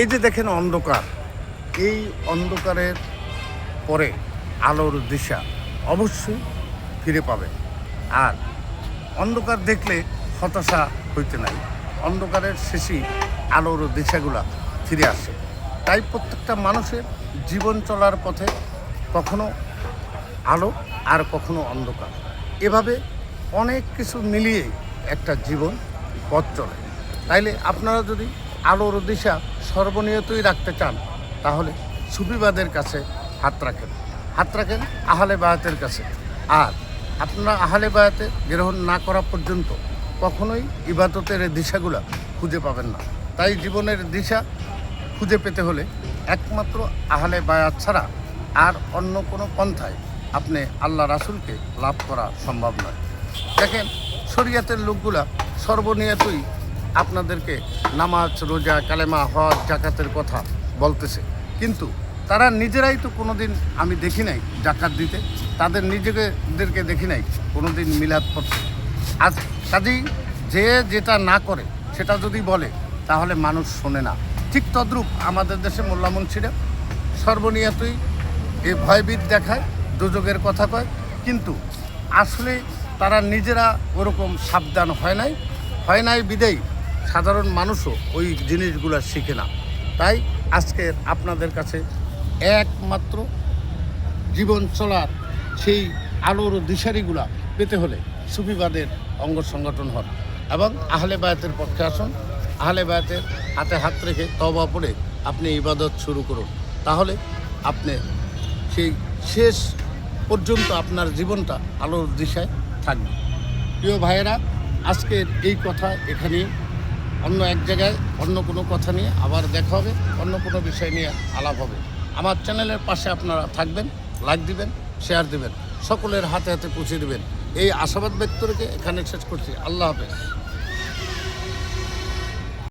এই যে দেখেন অন্ধকার, এই অন্ধকারের পরে আলোর দিশা অবশ্যই ফিরে পাবেন আর অন্ধকার দেখলে হতাশা হইতে নাই। অন্ধকারের শেষেই আলোর দিশাগুলা ফিরে আসে। তাই প্রত্যেকটা মানুষের জীবন চলার পথে কখনো আলো আর কখনো অন্ধকার। এভাবে অনেক কিছু মিলিয়ে একটা জীবন পথ চলে। তাইলে আপনারা যদি আলোর দিশা সর্বনিয়তই রাখতে চান, তাহলে সুফিবাদের কাছে হাত রাখেন। হাত রাখেন আহলে বায়াতের কাছে। আর আপনারা আহলে বায়াতে গ্রহণ না করা পর্যন্ত কখনোই ইবাদতের দিশাগুলা খুঁজে পাবেন না। তাই জীবনের দিশা খুঁজে পেতে হলে একমাত্র আহলে বায়াত ছাড়া আর অন্য কোনো পন্থায় আপনি আল্লাহ রাসুলকে লাভ করা সম্ভব নয়। দেখেন, শরিয়াতের লোকগুলা সর্বনিয়তই আপনাদেরকে নামাজ, রোজা, কালেমা, হজ, জাকাতের কথা বলতেছে। কিন্তু তারা নিজেরাই তো কোনোদিন আমি দেখি নাই জাকাত দিতে। তাদের নিজেদেরকে দেখি নাই কোনোদিন মিলাদ করতে আজ কাজেই যে যেটা না করে সেটা যদি বলে, তাহলে মানুষ শোনে না। ঠিক তদ্রূপ আমাদের দেশে মোল্লা মুন্সিরা সর্বনিয়তই এই ভয়বিদ দেখায় দুযোগের কথা কয়। কিন্তু আসলে তারা নিজেরা ওরকম সাবধান হয় নাই। হয় নাই বিদেই সাধারণ মানুষও ওই জিনিসগুলো শিখে না। তাই আজকের আপনাদের কাছে একমাত্র জীবন চলার সেই আলোর দিশারিগুলা পেতে হলে সুফিবাদের অঙ্গ সংগঠন হন এবং আহলে বায়াতের পক্ষে আসুন। আহলে বায়াতের হাতে হাত রেখে তবা পড়ে আপনি ইবাদত শুরু করুন। তাহলে আপনি সেই শেষ পর্যন্ত আপনার জীবনটা আলোর দিশায় থাকবে। প্রিয় ভাইয়েরা, আজকের এই কথা এখানে অন্য এক জায়গায় অন্য কোনো কথা নিয়ে আবার দেখা হবে, অন্য কোনো বিষয় নিয়ে আলাপ হবে। আমার চ্যানেলের পাশে আপনারা থাকবেন লাইক দিবেন শেয়ার দিবেন, সকলের হাতে হাতে পৌঁছে দেবেন। এই আশাবাদ ব্যক্ত রেখে এখানে শেষ করছি। আল্লাহ হাফেজ।